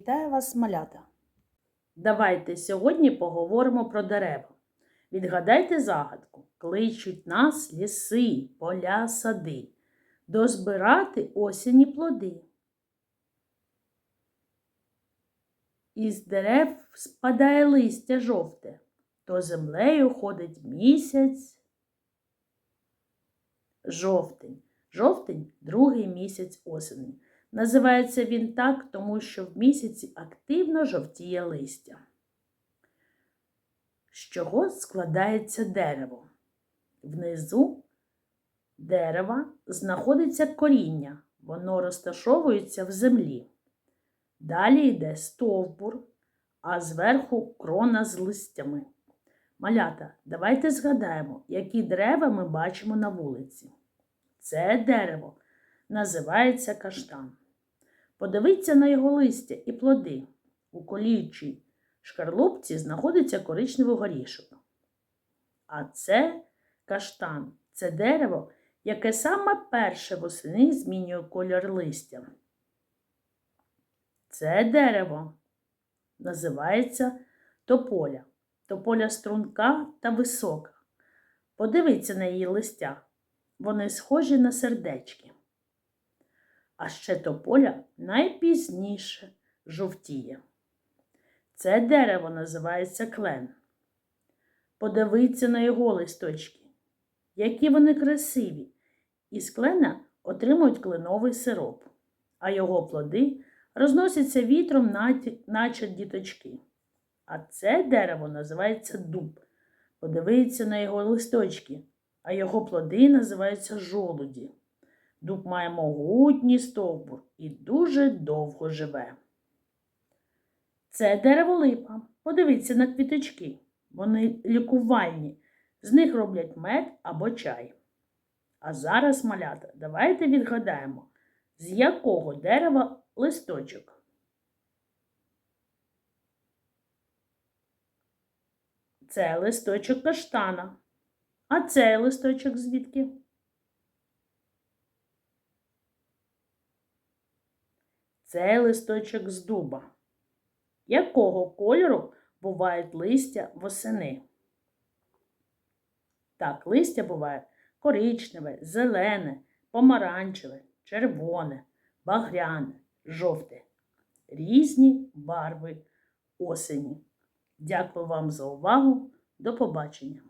Вітаю вас, малята! Давайте сьогодні поговоримо про дерева. Відгадайте загадку. Кличуть нас ліси, поля, сади. Дозбирати осені плоди. Із дерев спадає листя жовте, то землею ходить місяць. Жовтень. Жовтень другий місяць осені. Називається він так, тому що в місяці активно жовтіє листя. З чого складається дерево? Внизу дерева знаходиться коріння, воно розташовується в землі. Далі йде стовбур, а зверху крона з листями. Малята, давайте згадаємо, які дерева ми бачимо на вулиці. Це дерево називається каштан. Подивіться на його листя і плоди. У колючій шкарлупці знаходиться коричневий горішок. А це каштан це дерево, яке саме перше восени змінює кольор листя. Це дерево називається тополя. Тополя струнка та висока. Подивіться на її листя. Вони схожі на сердечки. А ще тополя найпізніше жовтіє. Це дерево називається клен. Подивіться на його листочки, які вони красиві. Із клена отримують кленовий сироп, а його плоди розносяться вітром, наче діточки. А це дерево називається дуб. Подивіться на його листочки, а його плоди називаються жолуді. Дуб має могутній стовбур і дуже довго живе. Це дерево липа. Подивіться на квіточки. Вони лікувальні, з них роблять мед або чай. А зараз, малята, давайте відгадаємо, з якого дерева листочок. Це листочок каштана. А цей листочок звідки? Це листочок з дуба. Якого кольору бувають листя восени? Так, листя буває коричневе, зелене, помаранчеве, червоне, багряне, жовте. Різні барви осені. Дякую вам за увагу. До побачення!